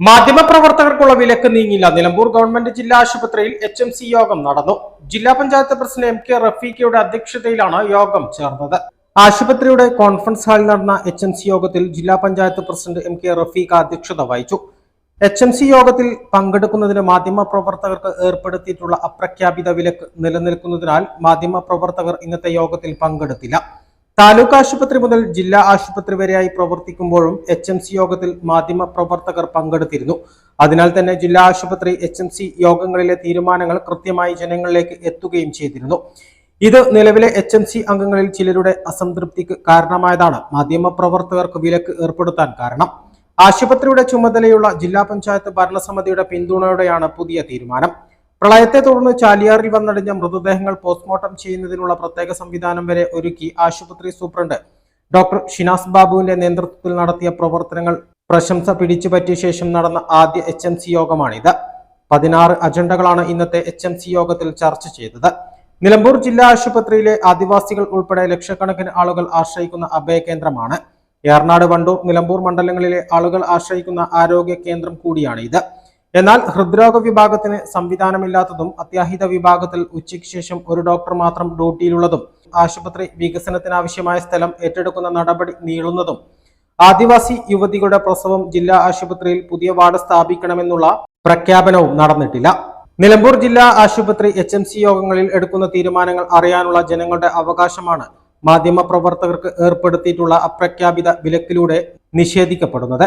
മാധ്യമപ്രവർത്തകർക്കുള്ള വിലക്ക് നീങ്ങില്ല നിലമ്പൂർ ഗവൺമെന്റ് ജില്ലാ ആശുപത്രിയിൽ എച്ച് എം സി യോഗം നടന്നു. ജില്ലാ പഞ്ചായത്ത് പ്രസിഡന്റ് എം കെ റഫീഖയുടെ അധ്യക്ഷതയിലാണ് യോഗം ചേർന്നത്. ആശുപത്രിയുടെ കോൺഫറൻസ് ഹാളിൽ നടന്ന എച്ച് എം സി യോഗത്തിൽ ജില്ലാ panchayat president M K Rafeeqa അധ്യക്ഷത വഹിച്ചു. എച്ച് എം സി യോഗത്തിൽ പങ്കെടുക്കുന്നതിന് മാധ്യമപ്രവർത്തകർക്ക് ഏർപ്പെടുത്തിയിട്ടുള്ള അപ്രഖ്യാപിത വിലക്ക് നിലനിൽക്കുന്നതിനാൽ മാധ്യമപ്രവർത്തകർ ഇന്നത്തെ യോഗത്തിൽ പങ്കെടുത്തില്ല. താലൂക്ക് ആശുപത്രി മുതൽ ജില്ലാ ആശുപത്രി വരെയായി പ്രവർത്തിക്കുമ്പോഴും എച്ച് എം സി യോഗത്തിൽ മാധ്യമ പ്രവർത്തകർ പങ്കെടുത്തിരുന്നു. അതിനാൽ തന്നെ ജില്ലാ ആശുപത്രി എച്ച് എം സി യോഗങ്ങളിലെ തീരുമാനങ്ങൾ കൃത്യമായി ജനങ്ങളിലേക്ക് എത്തുകയും ചെയ്തിരുന്നു. ഇത് നിലവിലെ എച്ച് എം സി അംഗങ്ങളിൽ ചിലരുടെ അസംതൃപ്തിക്ക് കാരണമായതാണ്. മാധ്യമ പ്രവർത്തകർക്ക് വിലക്ക് ഏർപ്പെടുത്താൻ കാരണം. ആശുപത്രിയുടെ ചുമതലയുള്ള ജില്ലാ പഞ്ചായത്ത് ഭരണസമിതിയുടെ പിന്തുണയോടെയാണ് പുതിയ തീരുമാനം. പ്രളയത്തെ തുടർന്ന് ചാലിയാറിൽ വന്നടിഞ്ഞ മൃതദേഹങ്ങൾ പോസ്റ്റ്മോർട്ടം ചെയ്യുന്നതിനുള്ള പ്രത്യേക സംവിധാനം വരെ ഒരുക്കി ആശുപത്രി സൂപ്രണ്ട് ഡോക്ടർ ഷിനാസ് ബാബുവിന്റെ നേതൃത്വത്തിൽ നടത്തിയ പ്രവർത്തനങ്ങൾ പ്രശംസ പിടിച്ചുപറ്റിയ ശേഷം നടന്ന ആദ്യ എച്ച് എം സി യോഗമാണിത്. പതിനാറ് അജണ്ടകളാണ് ഇന്നത്തെ എച്ച് എം സി യോഗത്തിൽ ചർച്ച ചെയ്തത്. നിലമ്പൂർ ജില്ലാ ആശുപത്രിയിലെ ആദിവാസികൾ ഉൾപ്പെടെ ലക്ഷക്കണക്കിന് ആളുകൾ ആശ്രയിക്കുന്ന അഭയ കേന്ദ്രമാണ്. ഏർനാട് വണ്ടൂർ നിലമ്പൂർ മണ്ഡലങ്ങളിലെ ആളുകൾ ആശ്രയിക്കുന്ന ആരോഗ്യ കേന്ദ്രം കൂടിയാണ് ഇത് എന്നാൽ ഹൃദ്രോഗ വിഭാഗത്തിന് സംവിധാനമില്ലാത്തതും അത്യാഹിത വിഭാഗത്തിൽ ഉച്ചയ്ക്ക് ശേഷം ഒരു ഡോക്ടർ മാത്രം ഡ്യൂട്ടിയിലുള്ളതും ആശുപത്രി വികസനത്തിനാവശ്യമായ സ്ഥലം ഏറ്റെടുക്കുന്ന നടപടി നീളുന്നതും ആദിവാസി യുവതികളുടെ പ്രസവം ജില്ലാ ആശുപത്രിയിൽ പുതിയ വാർഡ് സ്ഥാപിക്കണമെന്നുള്ള പ്രഖ്യാപനവും നടന്നിട്ടില്ല. നിലമ്പൂർ ജില്ലാ ആശുപത്രി എച്ച് എം സി യോഗങ്ങളിൽ എടുക്കുന്ന തീരുമാനങ്ങൾ അറിയാനുള്ള ജനങ്ങളുടെ അവകാശമാണ് മാധ്യമപ്രവർത്തകർക്ക് ഏർപ്പെടുത്തിയിട്ടുള്ള അപ്രഖ്യാപിത വിലക്കിലൂടെ നിഷേധിക്കപ്പെടുന്നത്.